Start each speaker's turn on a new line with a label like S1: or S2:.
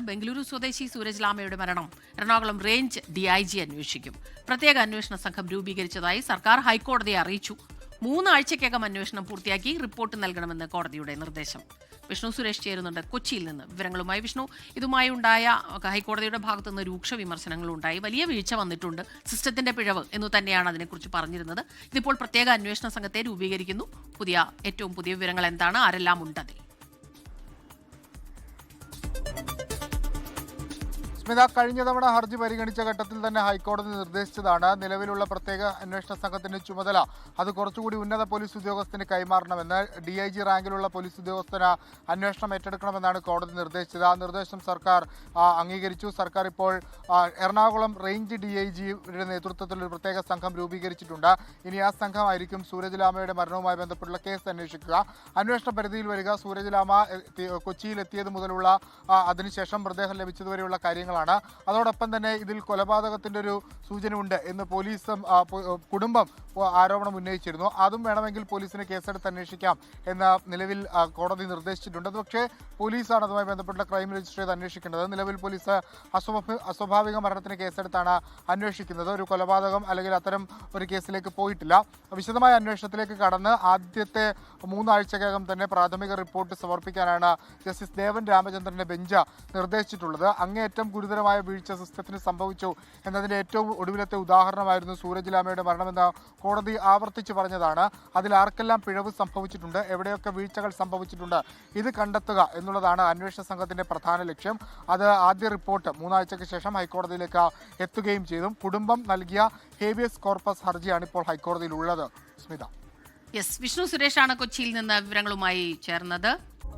S1: ബംഗളൂരു സ്വദേശി സൂരജ് ലാമയുടെ മരണം. Ernakulam range D I G അന്വേഷിക്കും. പ്രത്യേക അന്വേഷണ സംഘം രൂപീകരിച്ചതായി സർക്കാർ ഹൈക്കോടതിയെ അറിയിച്ചു. മൂന്നാഴ്ചയ്ക്കകം അന്വേഷണം പൂർത്തിയാക്കി റിപ്പോർട്ട് നൽകണമെന്ന് കോടതിയുടെ നിർദ്ദേശം. വിഷ്ണു സുരേഷ് ചേരുന്നുണ്ട്. കൊച്ചിയിൽ നിന്ന് വിവരങ്ങളുമായി വിഷ്ണു. ഇതുമായി ഉണ്ടായ ഹൈക്കോടതിയുടെ ഭാഗത്തുനിന്ന് രൂക്ഷ വിമർശനങ്ങളുണ്ടായി. വലിയ വീഴ്ച വന്നിട്ടുണ്ട്. സിസ്റ്റത്തിന്റെ പിഴവ് എന്ന് തന്നെയാണ് അതിനെക്കുറിച്ച് പറഞ്ഞിരുന്നത്. ഇതിപ്പോൾ പ്രത്യേക അന്വേഷണ സംഘത്തെ രൂപീകരിക്കുന്നു. പുതിയ ഏറ്റവും പുതിയ വിവരങ്ങൾ എന്താണ്? ആരെല്ലാം ഉണ്ട്
S2: സ്മിത കഴിഞ്ഞ തവണ ഹർജി പരിഗണിച്ച ഘട്ടത്തിൽ തന്നെ ഹൈക്കോടതി നിർദ്ദേശിച്ചതാണ്. നിലവിലുള്ള പ്രത്യേക അന്വേഷണ സംഘത്തിന്റെ ചുമതല അത് കുറച്ചുകൂടി ഉന്നത പോലീസ് ഉദ്യോഗസ്ഥന് കൈമാറണമെന്ന് ഡി ഐ ജി റാങ്കിലുള്ള പോലീസ് ഉദ്യോഗസ്ഥന് അന്വേഷണം ഏറ്റെടുക്കണമെന്നാണ് കോടതി നിർദ്ദേശിച്ചത്. ആ നിർദ്ദേശം സർക്കാർ അംഗീകരിച്ചു. സർക്കാർ ഇപ്പോൾ എറണാകുളം റേഞ്ച് ഡി ഐ ജിയുടെ നേതൃത്വത്തിൽ ഒരു പ്രത്യേക സംഘം രൂപീകരിച്ചിട്ടുണ്ട്. ഇനി ആ സംഘമായിരിക്കും സൂരജ് ലാമയുടെ മരണവുമായി ബന്ധപ്പെട്ടുള്ള കേസ് അന്വേഷിക്കുക. അന്വേഷണ പരിധിയിൽ വരിക. സൂരജ് ലാമ കൊച്ചിയിൽ എത്തിയത് മുതലുള്ള അതിനുശേഷം മൃതദേഹം ലഭിച്ചതുവരെയുള്ള കാര്യങ്ങളാണ്. അതോടൊപ്പം തന്നെ ഇതിൽ കൊലപാതകത്തിന്റെ ഒരു സൂചനയുണ്ട് എന്ന് പോലീസും കുടുംബം ആരോപണം ഉന്നയിച്ചിരുന്നു. അതും വേണമെങ്കിൽ പോലീസിനെ കേസെടുത്ത് അന്വേഷിക്കാം എന്ന നിലവിൽ കോടതി നിർദ്ദേശിച്ചിട്ടുണ്ട്. പക്ഷേ പോലീസാണ് അതുമായി ബന്ധപ്പെട്ട ക്രൈം രജിസ്റ്റർ ചെയ്ത് അന്വേഷിക്കേണ്ടത്. നിലവിൽ പോലീസ് അസ്വാഭ അസ്വാഭാവിക മരണത്തിന് കേസെടുത്താണ് അന്വേഷിക്കുന്നത്. ഒരു കൊലപാതകം അല്ലെങ്കിൽ അത്തരം ഒരു കേസിലേക്ക് പോയിട്ടില്ല. വിശദമായ അന്വേഷണത്തിലേക്ക് കടന്ന് ആദ്യത്തെ മൂന്നാഴ്ചക്കകം തന്നെ പ്രാഥമിക റിപ്പോർട്ട് സമർപ്പിക്കാനാണ് ജസ്റ്റിസ് ദേവൻ രാമചന്ദ്രന്റെ ബെഞ്ച് നിർദ്ദേശിച്ചിട്ടുള്ളത്. അങ്ങേയറ്റം ഗുരുതരമായ വീഴ്ച സിസ്റ്റത്തിന് സംഭവിച്ചു എന്നതിന്റെ ഏറ്റവും ഒടുവിലത്തെ ഉദാഹരണമായിരുന്നു സൂരജ് ലാമയുടെ മരണമെന്ന് കോടതി ആവർത്തിച്ചു പറഞ്ഞതാണ്. അതിൽ ആർക്കെല്ലാം പിഴവ് സംഭവിച്ചിട്ടുണ്ട്? എവിടെയൊക്കെ വീഴ്ചകൾ സംഭവിച്ചിട്ടുണ്ട്? ഇത് കണ്ടെത്തുക എന്നുള്ളതാണ് അന്വേഷണ സംഘത്തിന്റെ പ്രധാന ലക്ഷ്യം. അത് ആദ്യ റിപ്പോർട്ട് മൂന്നാഴ്ചയ്ക്ക് ശേഷം ഹൈക്കോടതിയിലേക്ക് എത്തുകയും ചെയ്തു. കുടുംബം നൽകിയ ഹേബിയസ് കോർപ്പസ് ഹർജിയാണ് ഇപ്പോൾ ഹൈക്കോടതിയിൽ ഉള്ളത് സ്മിത.
S1: യെസ് വിഷ്ണു സുരേഷാണ് കൊച്ചിയിൽ നിന്ന് വിവരങ്ങളുമായി ചേർന്നത്.